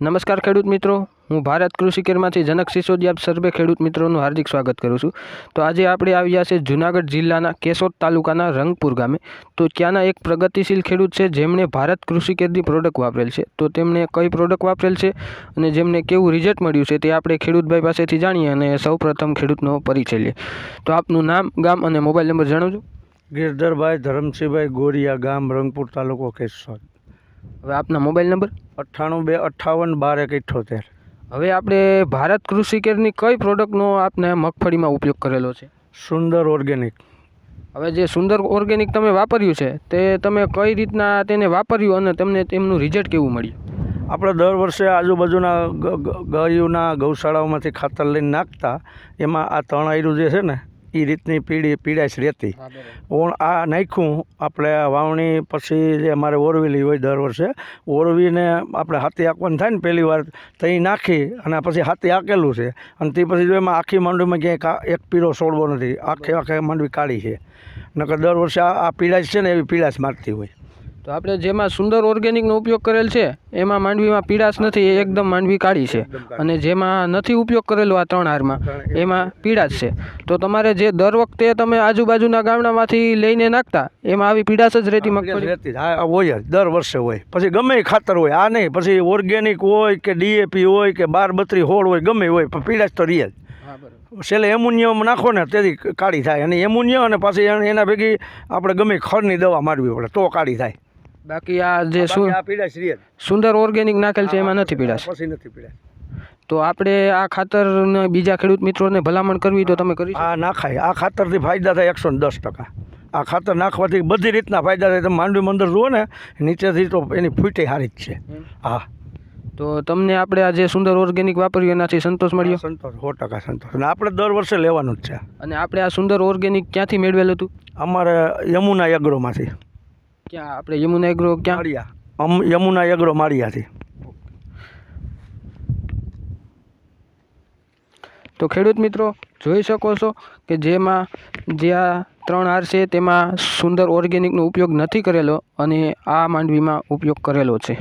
નમસ્કાર ખેડૂત મિત્રો. હું ભારત કૃષિ કેરમાંથી જનક સિસોદિયા સર્વે ખેડૂત મિત્રોનું હાર્દિક સ્વાગત કરું છું. તો આજે આપણે આવ્યા છે જુનાગઢ જિલ્લાના કેશોદ તાલુકાના રંગપુર ગામે. તો ત્યાંના એક પ્રગતિશીલ ખેડૂત છે, જેમણે ભારત કૃષિ કેરની પ્રોડક્ટ વાપરેલ છે. તો તેમણે કઈ પ્રોડક્ટ વાપરેલ છે અને જેમને કેવું રિઝલ્ટ મળ્યું છે તે આપણે ખેડૂતભાઈ પાસેથી જાણીએ અને સૌપ્રથમ ખેડૂતનો પરિચય લઈએ. તો આપનું નામ, ગામ અને મોબાઈલ નંબર જણાવજો. ગિરધરભાઈ ધરમસિંહભાઈ ગોરિયા ગામ રંગપુર તાલુકો કેશોદ. હવે આપના મોબાઈલ નંબર? અઠ્ઠાણું બે અઠ્ઠાવન બાર એક ઇઠ્ઠોતેર હવે આપણે ભારત કૃષિ કેરની કઈ પ્રોડક્ટનો આપને મગફળીમાં ઉપયોગ કરેલો છે? સુંદર ઓર્ગેનિક. હવે જે સુંદર ઓર્ગેનિક તમે વાપર્યું છે તે તમે કઈ રીતના તેને વાપર્યું અને તમને તેમનું રિઝલ્ટ કેવું મળ્યું? આપણે દર વર્ષે આજુબાજુના ગાયોના ગૌશાળાઓમાંથી ખાતર લઈને નાખતા એમાં આ તણાયરું જે છે ને એ રીતની પીળી પીડાશ રહેતી. ઓણ આ નાખ્યું આપણે વાવણી પછી જે અમારે ઓરવેલી હોય દર વર્ષે ઓરવીને આપણે હાથી આંકવાનું થાય ને પહેલી વાર તો એ નાખી અને પછી હાથી આંકેલું છે. અને તે પછી જો એમાં આખી માંડવીમાં ક્યાંય એક પીળો છોડવો નથી. આખે આખે માંડવી કાઢી છે. નકર દર વર્ષે આ આ પીડાશ છે ને એવી પીડાશ મારતી હોય. તો આપણે જેમાં સુંદર ઓર્ગેનિકનો ઉપયોગ કરેલ છે એમાં માંડવીમાં પીડાશ નથી એ એકદમ માંડવી કાળી છે. અને જેમાં નથી ઉપયોગ કરેલો આ ત્રણ હારમાં એમાં પીડાશ છે. તો તમારે જે દર વખતે તમે આજુબાજુના ગામડામાંથી લઈને નાખતા એમાં આવી પીડાશ જ રહેતી મગફળી? રહેતી જ. હા હોય જ દર વર્ષે હોય. પછી ગમે ખાતર હોય આ નહીં પછી ઓર્ગેનિક હોય કે ડીએપી હોય કે બાર બત્રી હોળ હોય ગમે હોય પણ પીડાશ તો રહે જ. છેલ્લે એમોનિયમ નાખો ને તેથી કાળી થાય. અને એમોનિયમ અને પાછી એન- એના ભેગી આપણે ગમે ખરની દવા મારવી પડે તો કાળી થાય. બાકી આ જે સુંદર ઓર્ગેનિક નાખેલ છે એમાં નથી પીડા પછી નથી પીડાશ તો આપણે આ ખાતર બીજા ખેડૂત મિત્રોને ભલામણ કરવી તો તમે કરી. આ નાખાય. આ ખાતરથી ફાયદા થાય એકસો દસ ટકા. આ ખાતર નાખવાથી બધી રીતના ફાયદા થાય. તમે માંડવી મંદર જુઓ ને નીચેથી તો એની ફૂટી સારી જ છે. હા. તો તમને આપણે આ જે સુંદર ઓર્ગેનિક વાપર્યું એનાથી સંતોષ મળ્યો? સંતોષ. સો ટકા સંતોષ. અને આપણે દર વર્ષે લેવાનું જ છે. અને આપણે આ સુંદર ઓર્ગેનિક ક્યાંથી મેળવેલું હતું? અમારે યમુના એગ્રોમાંથી. ક્યાં? આપણે યમુના એગ્રો ક્યાં? માળિયા. અમ યમુના એગ્રો માળિયાથી. તો ખેડૂત મિત્રો જોઈ શકો છો કે જેમાં જે આ ત્રણ હાર છે તેમાં સુંદર ઓર્ગેનિકનો ઉપયોગ નથી કરેલો અને આ માંડવીમાં ઉપયોગ કરેલો છે.